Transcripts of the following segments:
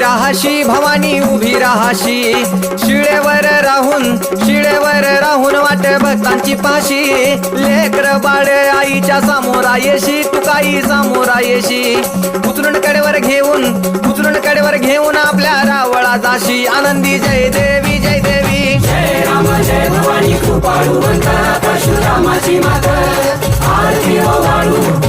राहाशी भवानी उभी राहाशी. शिळेवर राहून शिळेवर राहून वाट भक्तांची पाशी. लेकर बाळ आईच्या समोरा येशी तुकाई समोरा येशी उचलून कडेवर घेऊन उचलून कडेवर घेऊन आपल्या रावळा जाशी. आनंदी जय देवी जय देवी. जय राम जय भवानी कृपाळूवंत परशुरामाची आरती ओ वाळू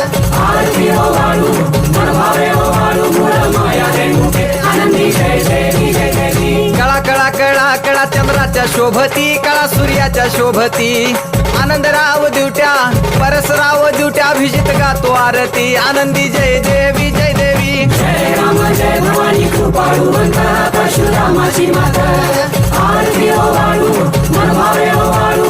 सूर्याच्या शोभती कळा सूर्याच्या शोभती. आनंदराव दिवट्या परसराव दिवट्या अभिजित गातो आरती. आनंदी जय देवी जय देवी. जय राम जय भवानी कृपाळूवंत परशुरामाची माता. आरती ओ वाळू मनभावे ओ वाळू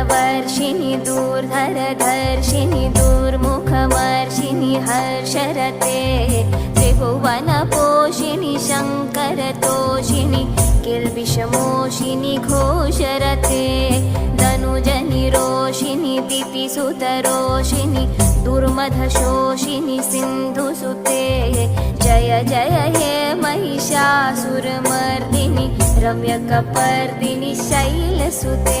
सुरवरवर्षिणि दूर्धरधर्षिणि दुर्मुखमर्षिणि हर्षरते त्रिभुवन वनपोषिणि शङ्करतोषिणि किल्बिषमोषिनि घोषरते धनुजनि रोषिणि दितिसुतरोषिणि दुर्मधशोषिनि सिन्धुसुते जय जय हे महिषासुरमर्दिनि रम्यकपर्दिनि शैलसुते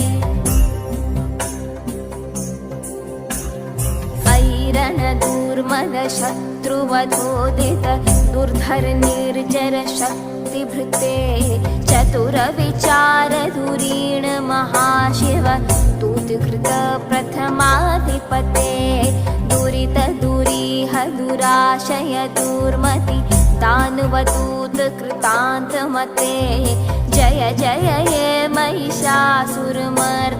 ऐरणदूर्मद शत्रुवधोदित दुर्धर निर्जर शक्तिभृते चतुरविचार धुरीण महाशिव दूतकृत प्रथमाधिपते दुरित दुरीह दुराशय दुर्मति दानवदूत कृतान्तमते जय जय हे महिषासुरमर्दि